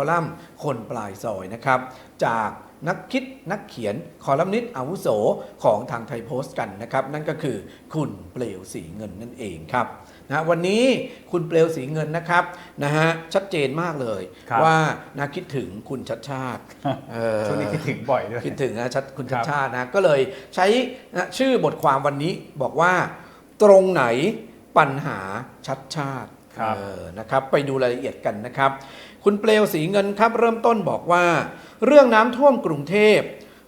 อลัมน์คนปลายซอยนะครับ จากนักคิดนักเขียนคอลัมนิสต์อาวุโสของทางไทยโพสต์กันนะครับ นั่นก็คือคุณเปลวสีเงินนั่นเองครับนะวันนี้คุณเปลวสีเงินนะครับนะฮะชัดเจนมากเลยครับว่านาคิดถึงคุณชัดชาติเออช่วงนี้คิดถึงบ่อยด้วย คิดถึงนะชัดคุณครัชัดบชาตินะก็เลยใช้นะชื่อบทความวันนี้บอกว่าตรงไหนปัญหาชัดชาติครับ เออนะครับไปดูรายละเอียดกันนะครับ คุณเปลวสีเงินครับเริ่มต้นบอกว่า เรื่องน้ำท่วมกรุงเทพ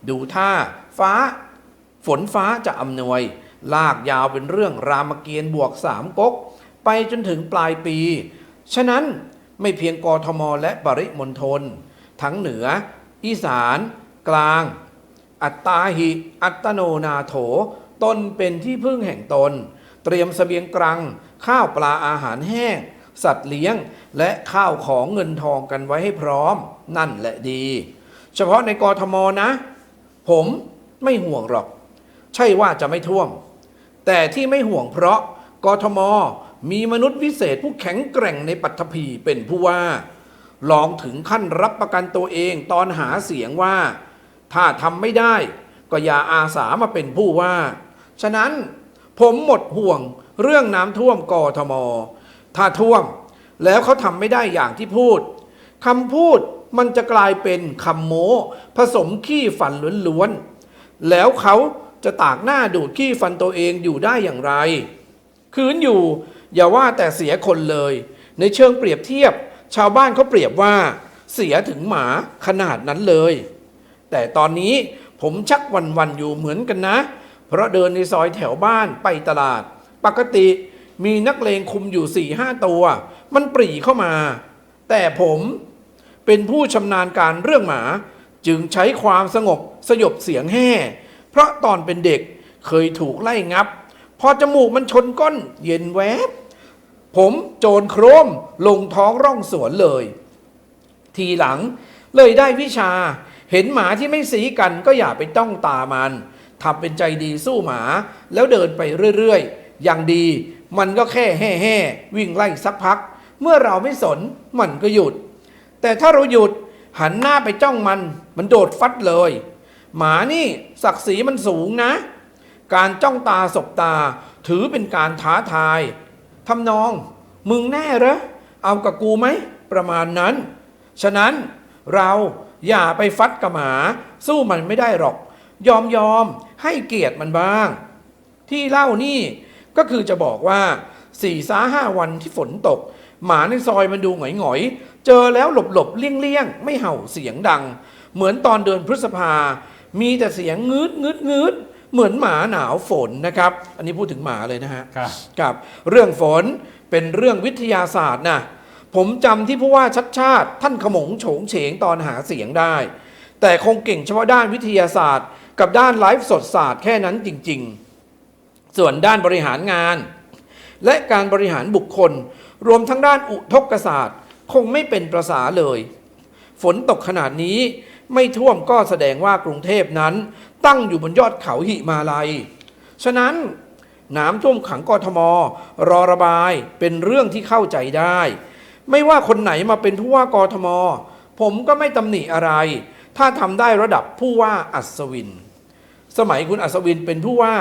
ดูท่าฟ้า ฝนฟ้าจะอำนวย ลากยาวเป็นเรื่องรามเกียรติ์บวกสามก๊ก ไปจนถึงปลายปี ฉะนั้นไม่เพียงกทมและปริมณฑลทั้งเหนือ อีสาน กลาง อัตตาหิ อัตโนนาโถ ตนเป็นที่พึ่งแห่งตน เตรียมเสบียงกรังข้าวปลาอาหารแห้ง สัตว์เลี้ยง และข้าวของเงินทองกันไว้ให้พร้อม นั่นแหละดี เฉพาะในกรทมนะ ผมไม่ห่วงหรอก ใช่ว่าจะไม่ท่วม แต่ที่ไม่ห่วงเพราะกทมมีมนุษย์วิเศษผู้แข็งแกร่งในปัตภีเป็นผู้ว่าลองถึงขั้นรับประกันตัวเองตอนหาเสียงว่า ถ้าทำไม่ได้ ก็อย่าอาสามาเป็นผู้ว่า ฉะนั้นผมหมดห่วงเรื่องน้ำท่วมกทม ถ้าท่วม แล้วเขาทำไม่ได้อย่างที่พูดคำพูดมันจะกลายเป็นคำโม้ผสมขี้ฝันล้วนๆแล้วเขาจะตากหน้าดูดขี้ฟันตัวเองอยู่ได้อย่างไรคืนอยู่อย่าว่าแต่เสียคนเลย ในเชิงเปรียบเทียบ ชาวบ้านเขาเปรียบว่า เสียถึงหมาขนาดนั้นเลย แต่ตอนนี้ผมชักวันวันๆอยู่เหมือนกันนะ เพราะเดินในซอยแถวบ้านไปตลาด ปกติ มีนักเลงคุมอยู่สี่ห้าตัว มันปรีเข้ามา แต่ผมเป็นผู้ชำนาญการเรื่องหมา จึงใช้ความสงบสยบเสียงแห่เพราะตอนเป็นเด็กเคยถูกไล่งับ พอจมูกมันชนก้นเย็นแวบ ผมโจรโครมลงท้องร่องสวนเลย ทีหลังเลยได้วิชาเห็นหมาที่ไม่สีกันก็อย่าไปต้องตามันทำเป็นใจดีสู้หมาแล้วเดินไปเรื่อยๆ อย่างดี มันก็แค่แห่ๆวิ่งไล่สักพัก เมื่อเราไม่สนมันก็หยุด แต่ถ้าเราหยุดหันหน้าไปจ้องมัน มันโดดฟัดเลย หมานี่ศักดิ์ศรีมันสูงนะ การจ้องตาสบตาถือเป็นการท้าทายทำนอง มึงแน่เหรอเอากับกูไหมประมาณนั้น ฉะนั้นเราอย่าไปฟัดกับหมาสู้มันไม่ได้หรอก ยอมยอมให้เกียรติมันบ้าง ที่เล่านี่ ก็คือจะบอกว่าสี่สาห้าวันที่ฝนตก หมาในซอยมันดูหงอยๆ เจอแล้วหลบหลบๆเลี่ยงเลี่ยงๆไม่เห่าเสียงดัง เหมือนตอนเดือนพฤษภา มีแต่เสียงงืดงืดงืดเหมือนหมาหนาวฝนนะครับ อันนี้พูดถึงหมาเลยนะฮะครับกับ เรื่องฝนเป็นเรื่องวิทยาศาสตร์นะผมจำที่ผู้ว่าชัดชาติ ท่านขมงโฉงเฉงตอนหาเสียงได้ แต่คงเก่งเฉพาะด้านวิทยาศาสตร์ กับด้านไลฟ์สดศาสตร์แค่นั้นจริง ๆ ส่วนด้านบริหารงาน และการบริหารบุคคล รวมทั้งด้านอุทกศาสตร์ คงไม่เป็นประสาเลย ฝนตกขนาดนี้ไม่ท่วมก็แสดงว่ากรุงเทพนั้น ตั้งอยู่บนยอดเขาหิมาลัย ฉะนั้นน้ำท่วมขังกทม รอระบายเป็นเรื่องที่เข้าใจได้ ไม่ว่าคนไหนมาเป็นผู้ว่ากทม ผมก็ไม่ตำหนิอะไร ถ้าทำได้ระดับผู้ว่าอัศวิน สมัยคุณอัศวินเป็นผู้ว่า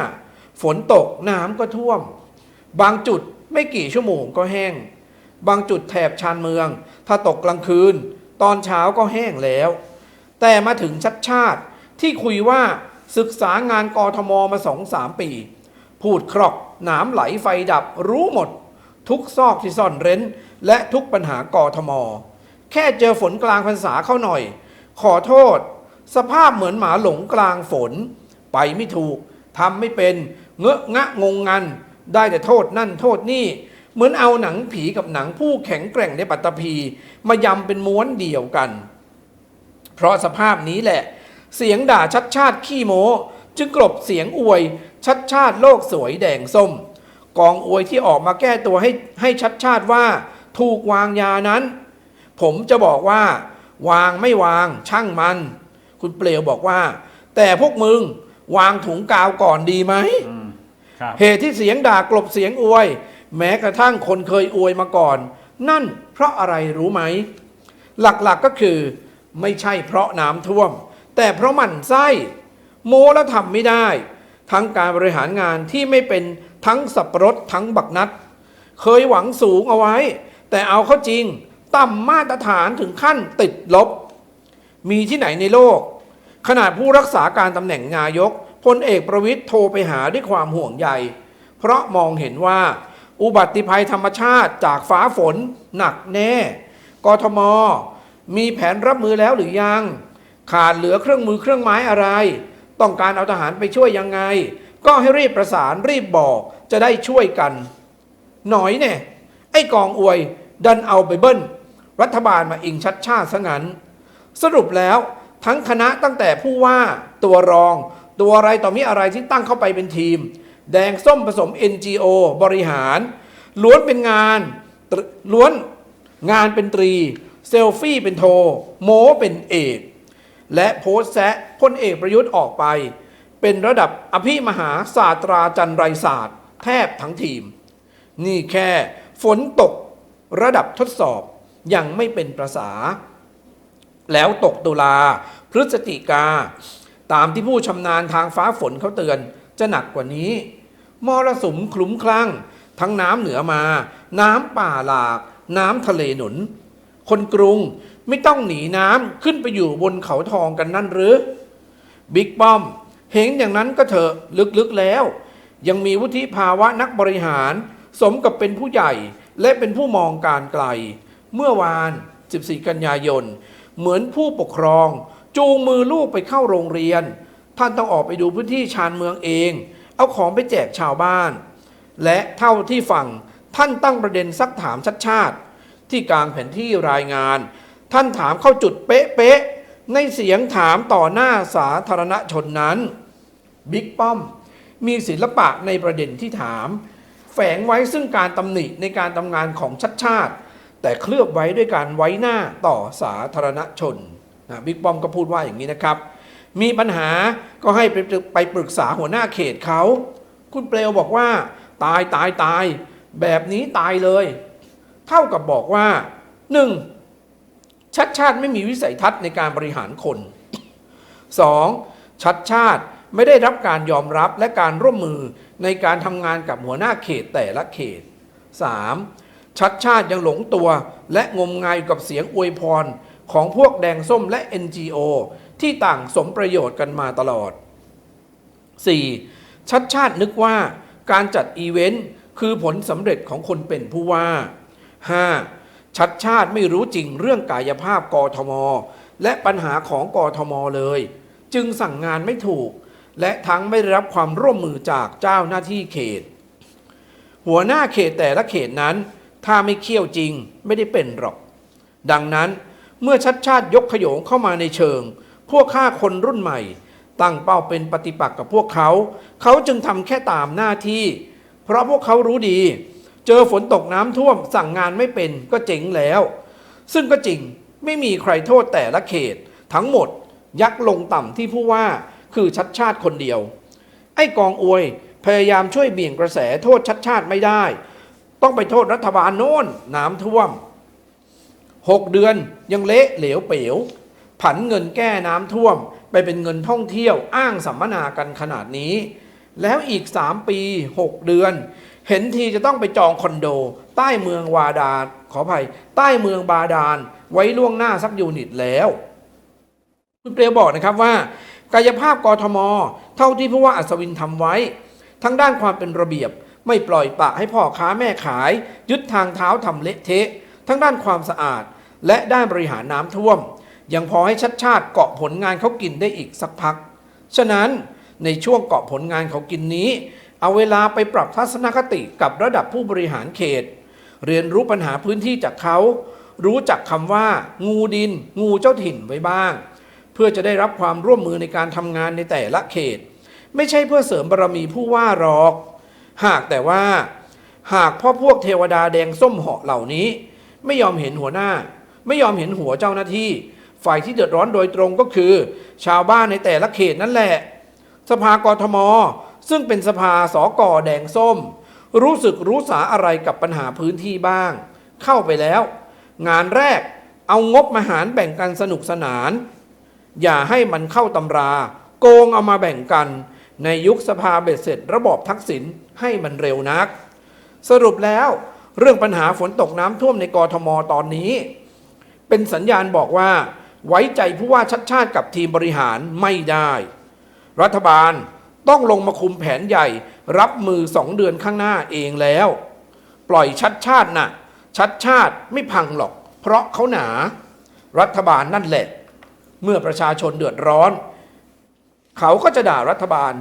ฝนตกน้ำก็ท่วม บางจุดไม่กี่ชั่วโมงก็แห้ง บางจุดแถบชานเมือง ถ้าตกกลางคืน ตอนเช้าก็แห้งแล้ว แต่มาถึงชัดชาติที่คุยว่าศึกษางานกทมมาสองสามปี พูดครอกหนามไหลไฟดับรู้หมด ทุกซอกที่ซ่อนเร้น และทุกปัญหากทม แค่เจอฝนกลางพรรษาเข้าหน่อย ขอโทษ สภาพเหมือนหมาหลงกลางฝน ไปไม่ถูกทำไม่เป็น เงอะงะงงงัน ได้แต่โทษนั่นโทษนี่ เหมือนเอาหนังผีกับหนังผู้แข็งแกร่งในปัตตภีมายำเป็นม้วนเดียวกัน เพราะสภาพนี้แหละ เสียงด่าชัดชาติขี้โมจึงกลบเสียงอวยชัดชาติโลกสวยแดงส้ม กองอวยที่ออกมาแก้ตัวให้ให้ชัดชาติว่า ถูกวางยานั้น ผมจะบอกว่า วางไม่วางช่างมัน คุณเปลวบอกว่า แต่พวกมึง วางถุงกาวก่อนดีไหมม เหตุที่เสียงด่ากลบเสียงอวย แม้กระทั่งคนเคยอวยมาก่อน นั่นเพราะอะไรรู้ไหม หลักๆก็คือ ไม่ใช่เพราะน้ำท่วม แต่เพราะมันไส้ โมแล้วทำไม่ได้ ทั้งการบริหารงานที่ไม่เป็นทั้งสับปะรดทั้งบักนัด เคยหวังสูงเอาไว้ แต่เอาเข้าจริง ต่ำมาตรฐานถึงขั้นติดลบ มีที่ไหนในโลก ขนาดผู้รักษาการตำแหน่งนายก พลเอกประวิทย์โทรไปหาด้วยความห่วงใย เพราะมองเห็นว่า อุบัติภัยธรรมชาติจากฟ้าฝนหนักแน่ กทม มีแผนรับมือแล้วหรือยัง ขาดเหลือเครื่องมือเครื่องไม้อะไร ต้องการเอาทหารไปช่วยยังไง ก็ให้รีบประสานรีบบอกจะได้ช่วยกัน หน่อยเนี่ย ไอ้กองอวยดันเอาไปเบิ้ล รัฐบาลมาอิงชัดชาติซะงั้น สรุปแล้วทั้งคณะตั้งแต่ผู้ว่าตัวรอง ตัวอะไรต่อมีอะไรที่ตั้งเข้าไปเป็นทีม แดงส้มผสม NGO บริหาร ล้วนเป็นงานล้วนงานเป็นตรี เซลฟี่เป็นโท โมเป็นเอก และโพสแซะพลเอกประยุทธ์ออกไป เป็นระดับอภิมหาศาสตราจันไรศาสตร์ แทบทั้งทีม นี่แค่ฝนตกระดับทดสอบยังไม่เป็นประษา แล้วตกตุลา พฤศจิกา ตามที่ผู้ชำนาญทางฟ้าฝนเขาเตือน จะหนักกว่านี้มรสุมคลุ้มคลั่ง ทั้งน้ำเหนือมา น้ำป่าหลาก น้ำทะเลหนุน คนกรุงไม่ต้องหนีน้ำขึ้นไปอยู่บนเขาทองกันนั่นหรือ บิ๊กป้อม เห็นอย่างนั้นก็เถอะลึกๆแล้ว ยังมีวุฒิภาวะนักบริหาร สมกับเป็นผู้ใหญ่และเป็นผู้มองการไกล เมื่อวาน 14 กันยายน เหมือนผู้ปกครอง จูงมือลูกไปเข้าโรงเรียน ท่านต้องออกไปดูพื้นที่ชานเมืองเอง เอาของไปแจกชาวบ้าน และเท่าที่ฟังท่านตั้งประเด็นซักถามชัดชาติ ที่กลางแผนที่รายงาน ท่านถามเข้าจุดเป๊ะๆในเสียงถามต่อหน้าสาธารณชนนั้นบิ๊กป้อมมีศิลปะในประเด็นที่ถาม แฝงไว้ซึ่งการตำหนิในการทำงานของชัดชาติ แต่เคลือบไว้ด้วยการไว้หน้าต่อสาธารณชน บิ๊กป้อมก็พูดว่าอย่างนี้นะครับ มีปัญหาก็ให้ไปปรึกไปปรึกษาหัวหน้าเขตเขา คุณเปลวบอกว่า ตายตายตาย แบบนี้ตายเลย เท่ากับบอกว่าหนึ่งชัดชาติไม่มีวิสัยทัศน์ในการบริหารคน 2. ชัดชาติไม่ได้รับการยอมรับและการร่วมมือในการทำงานกับหัวหน้าเขตแต่ละเขต 3. ชัดชาติยังหลงตัวและงมงายอยู่กับเสียงอวยพร ของพวกแดงส้มและ NGO ที่ต่างสมประโยชน์กันมาตลอด 4. ชัดชาตินึกว่าการจัดอีเวนต์คือผลสำเร็จของคนเป็นผู้ว่า 5. ชัดชาติไม่รู้จริงเรื่องกายภาพกทม และปัญหาของกทมเลย จึงสั่งงานไม่ถูก และทั้งไม่ได้รับความร่วมมือจากเจ้าหน้าที่เขต หัวหน้าเขตแต่ละเขตนั้น ถ้าไม่เคี่ยวจริงไม่ได้เป็นหรอก ดังนั้น เมื่อชัดชาติยกขโยงเข้ามาในเชิง พวกข้าคนรุ่นใหม่ ตั้งเป้าเป็นปฏิปักษ์กับพวกเขา เขาจึงทำแค่ตามหน้าที่ เพราะพวกเขารู้ดี เจอฝนตกน้ำท่วมสั่งงานไม่เป็นก็เจ๋งแล้ว ซึ่งก็จริงไม่มีใครโทษแต่ละเขต ทั้งหมดยักลงต่ำที่ผู้ว่าคือชัดชาติคนเดียว ไอ้กองอวยพยายามช่วยเบี่ยงกระแสโทษชัดชาติไม่ได้ ต้องไปโทษรัฐบาลโน้นน้ำท่วม หกเดือนยังเละเหลวเป๋ว ผันเงินแก้น้ำท่วม ไปเป็นเงินท่องเที่ยวอ้างสัมมนากันขนาดนี้ แล้วอีก 3 ปี 6 เดือน เห็นทีจะต้องไปจองคอนโด ใต้เมืองวาดาลขออภัย ใต้เมืองบาดาลไว้ล่วงหน้าสักยูนิตแล้วคุณเปรียวบอกนะครับว่า กายภาพกทม เท่าที่ผู้ว่าอัศวินทำไว้ ทั้งด้านความเป็นระเบียบไม่ปล่อยปะให้พ่อค้าแม่ขาย ยึดทางเท้าทำเละเทะ ทั้งด้านความสะอาด และด้านบริหารน้ำท่วม ยังพอให้ชัดชาติเกาะผลงานเขากินได้อีกสักพัก ฉะนั้นในช่วงเกาะผลงานเขากินนี้ เอาเวลาไปปรับทัศนคติกับระดับผู้บริหารเขต เรียนรู้ปัญหาพื้นที่จากเขา รู้จักคำว่า งูดิน งูเจ้าถิ่นไว้บ้าง เพื่อจะได้รับความร่วมมือในการทำงานในแต่ละเขต ไม่ใช่เพื่อเสริมบารมีผู้ว่าหรอก หากแต่ว่า หากพ่อพวกเทวดาแดงส้มเหาะเหล่านี้ ไม่ยอมเห็นหัวหน้า ไม่ยอมเห็นหัวเจ้าหน้าที่ ฝ่ายที่เดือดร้อนโดยตรงก็คือ ชาวบ้านในแต่ละเขตนั่นแหละ สภากทม ซึ่งเป็นสภาสอกอแดงส้ม รู้สึกรู้สาอะไรกับปัญหาพื้นที่บ้าง เข้าไปแล้ว งานแรกเอางบมาหารแบ่งกันสนุกสนาน อย่าให้มันเข้าตำรา โกงเอามาแบ่งกัน ในยุคสภาเบ็ดเสร็จ ระบอบทักษิณให้มันเร็วนัก สรุปแล้ว เรื่องปัญหาฝนตกน้ำท่วมในกรทมตอนนี้ เป็นสัญญาณบอกว่า ไว้ใจผู้ว่าชัดชาติกับทีมบริหารไม่ได้ รัฐบาลต้องลงมาคุมแผนใหญ่ รับมือสองเดือนข้างหน้าเองแล้ว ปล่อยชัดชาติน่ะ ชัดชาติไม่พังหรอก เพราะเขาหนา รัฐบาลนั่นแหละ เมื่อประชาชนเดือดร้อน เขาก็จะด่ารัฐบาล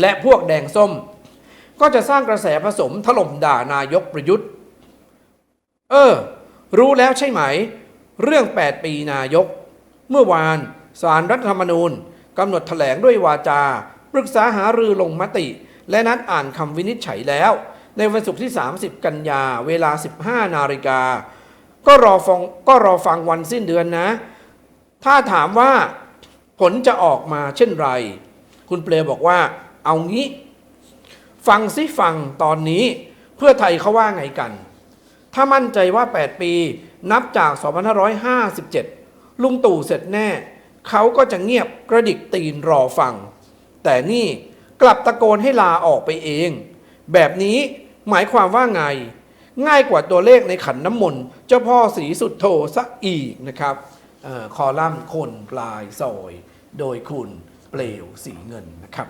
และพวกแดงส้ม ก็จะสร้างกระแสผสมถล่มด่านายกประยุทธ์ เออ รู้แล้วใช่ไหม เรื่อง 8 ปีนายก เมื่อวานสารรัฐธรรมนูญกำหนดแถลงด้วยวาจา ปรึกษาหารือลงมติ และนัดอ่านคำวินิจฉัยแล้ว ในวันศุกร์ที่ 30 กันยา เวลา 15 นาฬิกา ก็รอฟังก็รอฟังวันสิ้นเดือนนะ ถ้าถามว่าผลจะออกมาเช่นไร คุณเปลบอกว่าเอางี้ ฟังซิฟังตอนนี้เพื่อไทยเขาว่าไงกัน ถ้ามั่นใจว่า 8 ปีนับจาก 2557 ลุงตู่เสร็จแน่ เขาก็จะเงียบกระดิกตีนรอฟัง แต่นี่กลับตะโกนให้ลาออกไปเอง แบบนี้หมายความว่าไง ง่ายกว่าตัวเลขในขันน้ำมนต์เจ้าพ่อสีสุดโทซะอีกนะครับออคอลัมน์คนปลายซอย โดยคุณเปลวสีเงินนะครับ